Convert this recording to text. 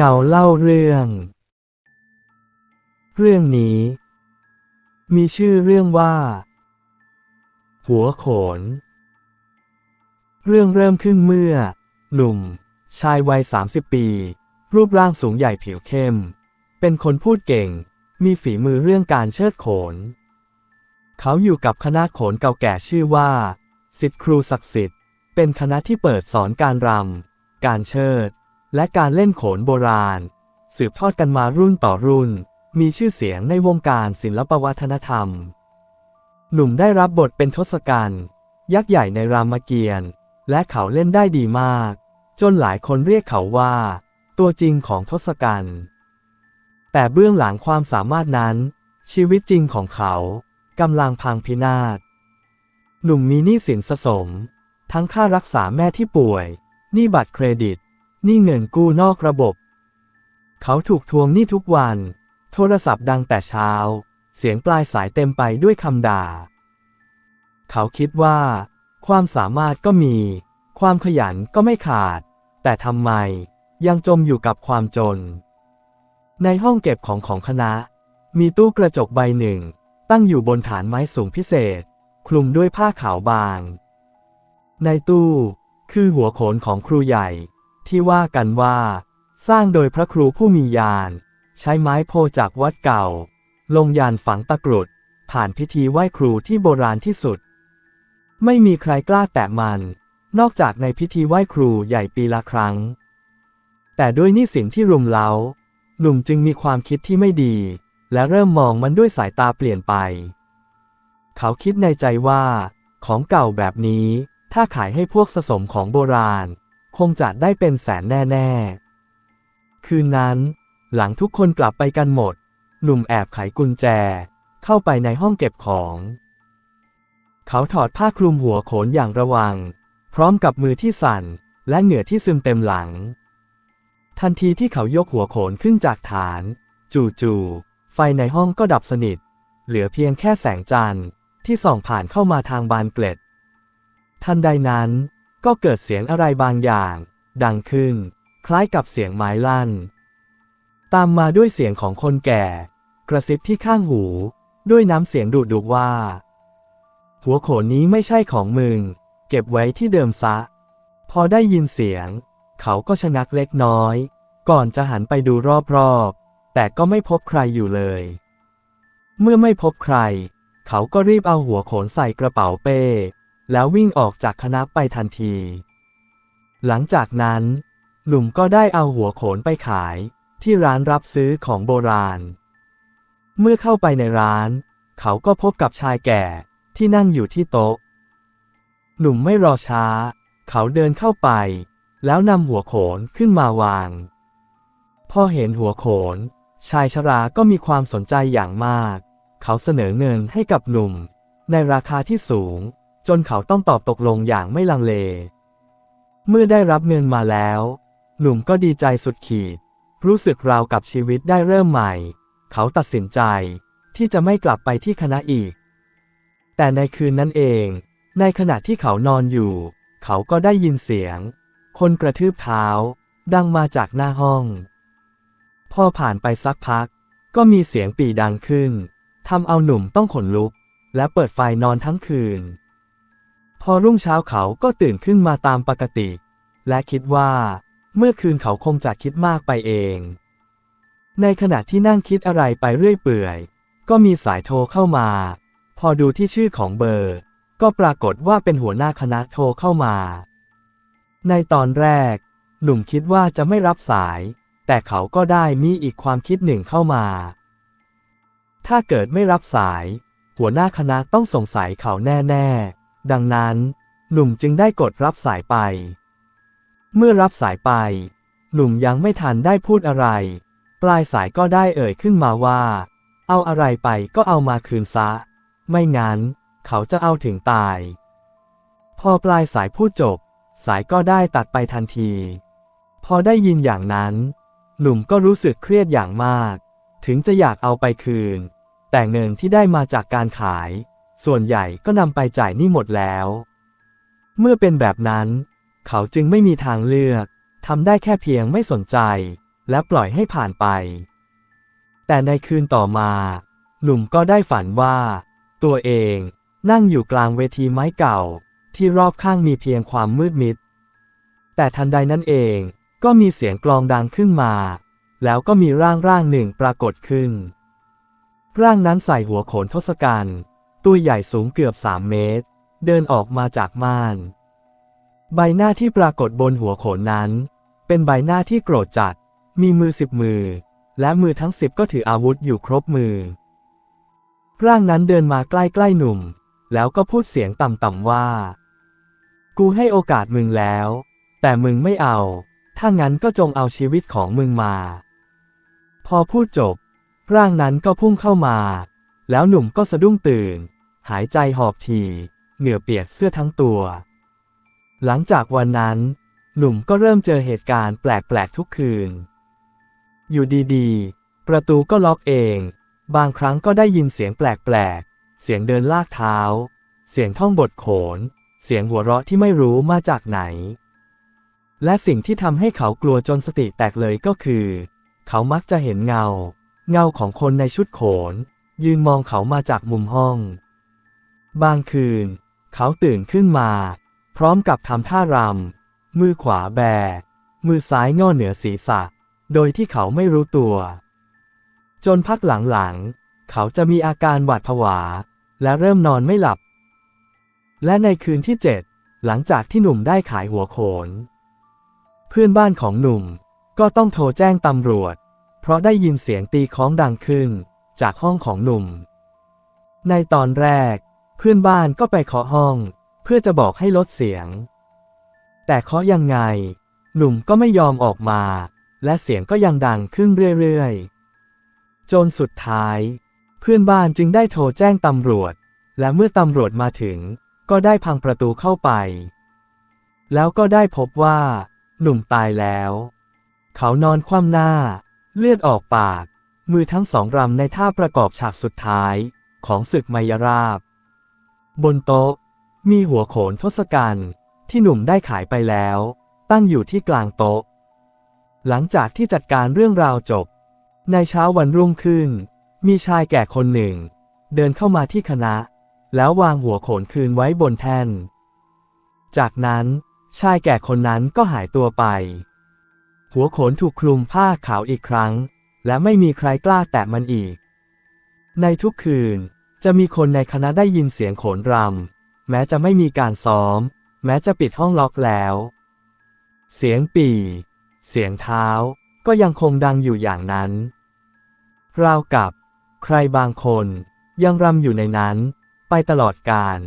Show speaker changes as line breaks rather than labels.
เงาเล่าเรื่อง เรื่องนี้ มีชื่อเรื่องว่า หัวโขน เรื่องเริ่มขึ้นเมื่อ หนุ่ม ชายวัย 30 ปี รูปร่างสูงใหญ่ผิวเข้ม เป็นคนพูดเก่ง มีฝีมือเรื่องการเชิดโขน เขาอยู่กับคณะโขนเก่าแก่ชื่อว่าสิทธิครูศักดิ์สิทธิ์ เป็นคณะที่เปิดสอนการรำการเชิด และการเล่นโขนโบราณ สืบทอดกันมารุ่นต่อรุ่น มีชื่อเสียงในวงการศิลปวัฒนธรรม หนุ่มได้รับบทเป็นทศกัณฐ์ยักษ์ใหญ่ในรามเกียรติ์และเขาเล่นได้ดีมาก จนหลายคนเรียกเขาว่า ตัวจริงของทศกัณฐ์แต่เบื้องหลังความสามารถนั้น ชีวิตจริงของเขากำลังพังพินาศ หนุ่มมีหนี้สินสะสม ทั้งค่ารักษาแม่ที่ป่วย หนี้บัตรเครดิต นี้เงินกู้นอกระบบ เขาถูกทวงหนี้ทุกวัน โทรศัพท์ดังแต่เช้า เสียงปลายสายเต็มไปด้วยคำด่า เขาคิดว่า ความสามารถก็มี ความขยันก็ไม่ขาด แต่ทำไม ยังจมอยู่กับความจน ในห้องเก็บของของคณะ มีตู้กระจกใบหนึ่ง ตั้งอยู่บนฐานไม้สูงพิเศษ คลุมด้วยผ้าขาวบาง ในตู้ คือหัวโขนของครูใหญ่ ที่ว่ากันว่า สร้างโดยพระครูผู้มียานใช้ไม้โพจากวัดเก่า ลงยานฝังตะกรุด ผ่านพิธีไหว้ครูที่โบราณที่สุด ไม่มีใครกล้าแตะมัน นอกจากในพิธีไหว้ครูใหญ่ปีละครั้ง แต่ด้วยนี้สินที่รุมเร้า หนุ่มจึงมีความคิดที่ไม่ดี และเริ่มมองมันด้วยสายตาเปลี่ยนไป เขาคิดในใจว่า ของเก่าแบบนี้ ถ้าขายให้พวกสะสมของโบราณ คงจะได้เป็นแสนแน่ๆ คืนนั้น หลังทุกคนกลับไปกันหมด หนุ่มแอบไขกุญแจ เข้าไปในห้องเก็บของ เขาถอดผ้าคลุมหัวโขนอย่างระวัง พร้อมกับมือที่สั่น และเหงื่อที่ซึมเต็มหลัง ทันทีที่เขายกหัวโขนขึ้นจากฐาน จู่ๆไฟในห้องก็ดับสนิท เหลือเพียงแค่แสงจันทร์ที่ส่องผ่านเข้ามาทางบานเกล็ด ทันใดนั้น ก็เกิดเสียงอะไรบางอย่าง ดังขึ้น คล้ายกับเสียงไม้ลั่น ตามมาด้วยเสียงของคนแก่ กระซิบที่ข้างหู ด้วยน้ำเสียงดุดุว่า หัวโขนนี้ไม่ใช่ของมึง เก็บไว้ที่เดิมซะ พอได้ยินเสียง เขาก็ชะงักเล็กน้อย ก่อนจะหันไปดูรอบๆ แต่ก็ไม่พบใครอยู่เลย เมื่อไม่พบใคร เขาก็รีบเอาหัวโขนใส่กระเป๋าเป้ แล้ววิ่งออกจากคณะไปทันที หลังจากนั้น หนุ่มก็ได้เอาหัวโขนไปขายที่ร้านรับซื้อของโบราณ เมื่อเข้าไปในร้าน เขาก็พบกับชายแก่ที่นั่งอยู่ที่โต๊ะ หนุ่มไม่รอช้า เขาเดินเข้าไป แล้วนำหัวโขนขึ้นมาวาง พอเห็นหัวโขน ชายชราก็มีความสนใจอย่างมาก เขาเสนอเงินให้กับหนุ่ม ในราคาที่สูง จนเขาต้องตอบตกลงอย่างไม่ลังเล เมื่อได้รับเงินมาแล้ว หนุ่มก็ดีใจสุดขีด รู้สึกราวกับชีวิตได้เริ่มใหม่ เขาตัดสินใจที่จะไม่กลับไปที่คณะอีก แต่ในคืนนั้นเอง ในขณะที่เขานอนอยู่ เขาก็ได้ยินเสียง คนกระทืบเท้า ดังมาจากหน้าห้อง พอผ่านไปสักพัก ก็มีเสียงปีดังขึ้นทำเอาหนุ่มต้องขนลุก และเปิดไฟนอนทั้งคืน พอรุ่งเช้าเขาก็ตื่นขึ้นมาตามปกติ และคิดว่า เมื่อคืนเขาคงจะคิดมากไปเอง ในขณะที่นั่งคิดอะไรไปเรื่อยเปื่อย ก็มีสายโทรเข้ามา พอดูที่ชื่อของเบอร์ ก็ปรากฏว่าเป็นหัวหน้าคณะโทรเข้ามา ในตอนแรก หนุ่มคิดว่าจะไม่รับสาย แต่เขาก็ได้มีอีกความคิดหนึ่งเข้ามา ถ้าเกิดไม่รับสาย หัวหน้าคณะต้องสงสัยเขาแน่ ๆ ดังนั้น หนุ่มจึงได้กดรับสายไป เมื่อรับสายไป หนุ่มยังไม่ทันได้พูดอะไร ปลายสายก็ได้เอ่ยขึ้นมาว่า เอาอะไรไปก็เอามาคืนซะ ไม่งั้น เขาจะเอาถึงตาย พอปลายสายพูดจบ สายก็ได้ตัดไปทันที พอได้ยินอย่างนั้น หนุ่มก็รู้สึกเครียดอย่างมาก ถึงจะอยากเอาไปคืน แต่เงินที่ได้มาจากการขาย ส่วนใหญ่ก็นำไปจ่ายหนี้หมดแล้ว เมื่อเป็นแบบนั้น เขาจึงไม่มีทางเลือกทำได้แค่เพียงไม่สนใจ และปล่อยให้ผ่านไป แต่ในคืนต่อมา หนุ่มก็ได้ฝันว่า ตัวเองนั่งอยู่กลางเวทีไม้เก่า ที่รอบข้างมีเพียงความมืดมิด แต่ทันใดนั้นเองก็มีเสียงกลองดังขึ้นมา แล้วก็มีร่างร่างหนึ่งปรากฏขึ้น ร่างนั้นใส่หัวโขนทศกัณฐ์ ตัวใหญ่สูงเกือบสามเมตร เดินออกมาจากม่าน ใบหน้าที่ปรากฏบนหัวโขนนั้น เป็นใบหน้าที่โกรธจัด มีมือสิบมือ และมือทั้งสิบก็ถืออาวุธอยู่ครบมือ ร่างนั้นเดินมาใกล้ๆหนุ่ม แล้วก็พูดเสียงต่ำๆว่า กูให้โอกาสมึงแล้ว แต่มึงไม่เอา ถ้างั้นก็จงเอาชีวิตของมึงมา พอพูดจบ ร่างนั้นก็พุ่งเข้ามา แล้วหนุ่มก็สะดุ้งตื่น หายใจหอบทีเหงื่อเปียกเสื้อทั้งตัว หลังจากวันนั้น หนุ่มก็เริ่มเจอเหตุการณ์แปลกๆทุกคืน อยู่ดีๆ ประตูก็ล็อกเอง บางครั้งก็ได้ยินเสียงแปลกๆ เสียงเดินลากเท้า เสียงท่องบทโขน เสียงหัวเราะที่ไม่รู้มาจากไหน และสิ่งที่ทำให้เขากลัวจนสติแตกเลยก็คือ เขามักจะเห็นเงา เงาของคนในชุดโขน ยืนมองเขามาจากมุมห้อง บางคืน เขาตื่นขึ้นมา พร้อมกับทำท่ารำ มือขวาแบ มือซ้ายง่อเหนือศีรษะ โดยที่เขาไม่รู้ตัว จนพักหลังๆ เขาจะมีอาการหวาดผวา และเริ่มนอนไม่หลับ และในคืนที่เจ็ดหลังจากที่หนุ่มได้ขายหัวโขน เพื่อนบ้านของหนุ่มก็ต้องโทรแจ้งตำรวจ เพราะได้ยินเสียงตีค้องดังขึ้น จากห้องของหนุ่ม ในตอนแรก เพื่อนบ้านก็ไปเคาะห้อง เพื่อจะบอกให้ลดเสียง แต่เคาะยังไง หนุ่มก็ไม่ยอมออกมา และเสียงก็ยังดังขึ้นเรื่อยๆ จนสุดท้าย เพื่อนบ้านจึงได้โทรแจ้งตำรวจ และเมื่อตำรวจมาถึง ก็ได้พังประตูเข้าไป แล้วก็ได้พบว่า หนุ่มตายแล้ว เขานอนคว่ำหน้า เลือดออกปาก มือทั้งสองรำในท่าประกอบฉากสุดท้ายของศึกมายราบ บนโต๊ะ มีหัวโขนทศกัณฐ์ที่หนุ่มได้ขายไปแล้ว ตั้งอยู่ที่กลางโต๊ะ หลังจากที่จัดการเรื่องราวจบ ในเช้าวันรุ่งขึ้น มีชายแก่คนหนึ่ง เดินเข้ามาที่คณะ แล้ววางหัวโขนคืนไว้บนแท่น จากนั้นชายแก่คนนั้นก็หายตัวไป หัวโขนถูกคลุมผ้าขาวอีกครั้ง และไม่มีใครกล้าแตะมันอีก ในทุกคืน จะมีคนในคณะได้ยินเสียงโขนรำ แม้จะไม่มีการซ้อม แม้จะปิดห้องล็อกแล้ว เสียงปี่ เสียงเท้า ก็ยังคงดังอยู่อย่างนั้น ราวกับ ใครบางคนยังรำอยู่ในนั้น ไปตลอดกาล